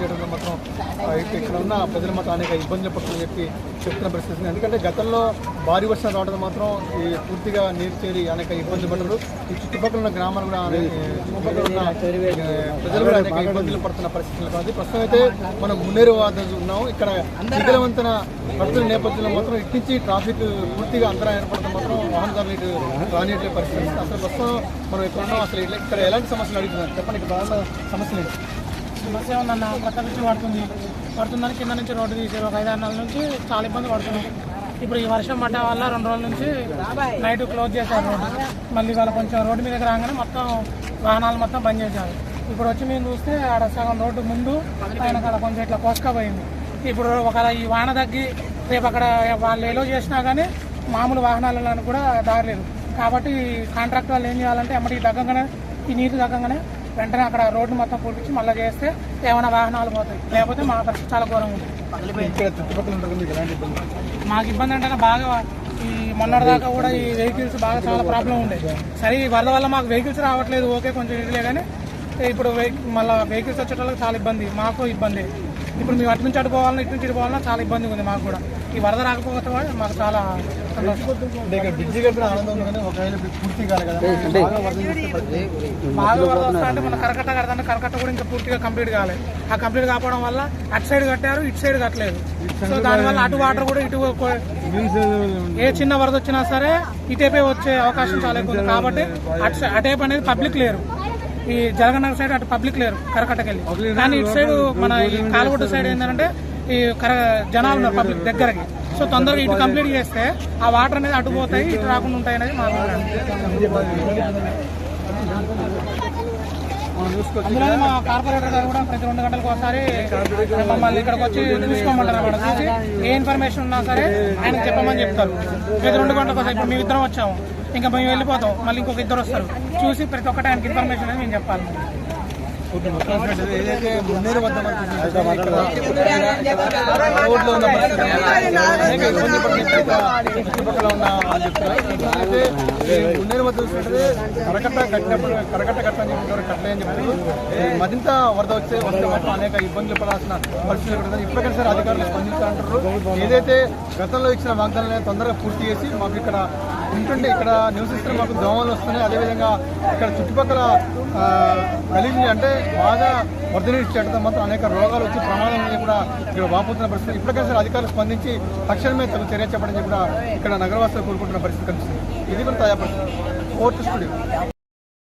చేయడంలో మాత్రం ఇక్కడ ఉన్న ప్రజలు మాత్రం అనేక ఇబ్బందులు పడుతుందని చెప్పి చెప్తున్న పరిస్థితి. ఎందుకంటే గతంలో భారీ వర్షం రావడం మాత్రం ఈ పూర్తిగా నీరు చేరి అనేక ఇబ్బందులు పడ్డారు. ఈ చుట్టుపక్కల ఉన్న గ్రామాలు కూడా చుట్టుపక్కల ఉన్న ప్రజలు కూడా అనేక ఇబ్బందులు పడుతున్న పరిస్థితులు కాదు. ప్రస్తుతం అయితే మనం మున్నేరు వద్ద ఉన్నాం. ఇక్కడ విజయవంతన పడుతున్న నేపథ్యంలో మాత్రం ఇటు నుంచి ట్రాఫిక్ పూర్తిగా అంతరాయం ఏర్పడటం మాత్రం వాహనదారులు ఇటు రానియట్లే పరిస్థితి. అసలు ప్రస్తుతం మనం ఇక్కడ ఉన్నాం. అసలు ఇక్కడ ఎలాంటి సమస్యలు అడుగుతున్నాం చెప్పండి ఇక్కడ సమస్యలు ఏంటి? సమస్య ఉందన్న కొత్త నుంచి పడుతుంది. పడుతుందని కింద నుంచి రోడ్డు తీసారు ఒక ఐదారు నెలల నుంచి చాలా ఇబ్బంది పడుతున్నాం ఇప్పుడు ఈ వర్షం పడ్డ వల్ల రెండు రోజుల నుంచి నైట్ క్లోజ్ చేశారు. రోడ్డు మళ్ళీ వాళ్ళ కొంచెం రోడ్డు మీదకి రాగానే మొత్తం వాహనాలు మొత్తం బంద్ చేశారు. ఇప్పుడు వచ్చి మేము చూస్తే ఆడ సగం రోడ్డు ముందు ఆయన కొంచెం ఇట్లా కోసుకపోయింది ఇప్పుడు ఒకవేళ ఈ వాన తగ్గి రేపు అక్కడ వాళ్ళు ఎలో చేసినా కానీ మామూలు వాహనాలను కూడా దారి లేదు. కాబట్టి కాంట్రాక్ట్ వాళ్ళు ఏం చేయాలంటే ఎమ్మటి దగ్గంగానే ఈ నీరు దగ్గంగానే వెంటనే అక్కడ రోడ్డు మొత్తం పూర్తించి మళ్ళీ చేస్తే ఏమైనా వాహనాలు పోతాయి. లేకపోతే మా పరిస్థితి చాలా ఘోరంగా ఉంటుంది మీకు ఇబ్బంది? మాకు ఇబ్బంది అంటే బాగా ఈ మొన్నటిదాకా కూడా ఈ వెహికల్స్ బాగా చాలా ప్రాబ్లం ఉండే. సరే ఈ వరద వల్ల మాకు వెహికల్స్ రావట్లేదు ఓకే కొంచెం ఇదిలే కానీ ఇప్పుడు మళ్ళీ వెహికల్స్ వచ్చేటోళ్ళకి చాలా ఇబ్బంది. మాకు ఇబ్బంది. ఇప్పుడు మేము అటు నుంచి అటు పోవాలన్నా ఇటు నుంచి ఇటు పోవాలన్నా చాలా ఇబ్బంది ఉంది మాకు కూడా. ఈ వరద రాకపోతే కూడా మాకు చాలా బాగా వరద వస్తా అంటే మన కరకట్ట కడతాంటే కరకట్ట కూడా ఇంకా పూర్తిగా కంప్లీట్ కావాలి ఆ కంప్లీట్ కాకపోవడం వల్ల అటు సైడ్ కట్టారు ఇటు సైడ్ కట్టలేదు. సో దానివల్ల అటు వాటర్ కూడా ఇటు ఏ చిన్న వరద వచ్చినా సరే ఇటేపే వచ్చే అవకాశం చాలా ఎక్కువ ఉంది. కాబట్టి అటు అటేపు అనేది పబ్లిక్ లేరు. ఈ జగనగర్ సైడ్ అటు పబ్లిక్ లేరు కరకట్టకెళ్ళి. కానీ ఇటు సైడ్ మన ఈ కాలుగొట్టు సైడ్ ఏంటంటే ఈ కర జనాలు ఉన్నారు పబ్లిక్ దగ్గరకి. సో తొందరగా ఇటు కంప్లీట్ చేస్తే ఆ వాటర్ అనేది అటు పోతాయి ఇటు రాకుండా ఉంటాయి అనేది మా అందులో మా కార్పొరేటర్ గారు కూడా ప్రతి రెండు గంటలకు ఒకసారి మమ్మల్ని ఇక్కడికి వచ్చి చూసుకోమంటారు అన్నమాట చూసి ఏ ఇన్ఫర్మేషన్ ఉన్నా సరే ఆయనకు చెప్పమని చెప్తారు. ప్రతి రెండు గంటలకు ఒకసారి ఇప్పుడు మేము ఇద్దరం వచ్చాము. ఇంకా మేము వెళ్ళిపోతాం. మళ్ళీ ఇంకొక ఇద్దరు వస్తారు. చూసి ప్రతి ఒక్కటి ఆయనకి ఇన్ఫర్మేషన్ అనేది మేము చెప్పాలి. మున్నేరు వద్ద చుట్టుపక్కల ఉన్న వాళ్ళు చెప్తున్నారు అయితే ఈ వద్ద చూసినట్టు కరకట్ట కట్టినప్పుడు కరకట్ట కట్టని చెప్పి కట్టలేని అని మరింత వరద వచ్చే వస్తే మాత్రం అనేక ఇబ్బందులు పడాల్సిన పరిస్థితులు కూడా ఇప్పటికైనా సరే అధికారులు స్పందించాలంటారు ఏదైతే గతంలో ఇచ్చిన వాగ్దానాలను తొందరగా పూర్తి చేసి మాకు ఇక్కడ ఉంటుంటే ఇక్కడ నివసిస్తున్న మాకు దోమలు వస్తున్నాయి. అదేవిధంగా ఇక్కడ చుట్టుపక్కల ఆ, అంటే బాగా వర్ధని చేయడంతో మాత్రం అనేక రోగాలు వచ్చి ప్రమాదం కూడా ఇక్కడ వాపుతున్న పరిస్థితి. ఇప్పటికైనా సరే అధికారులు స్పందించి తక్షణమే తగు చర్య చెప్పడం కూడా ఇక్కడ నగరవాసులు కోరుకుంటున్న పరిస్థితి కనిపిస్తుంది. ఇది కూడా తాజా పరిస్థితి. Court studio.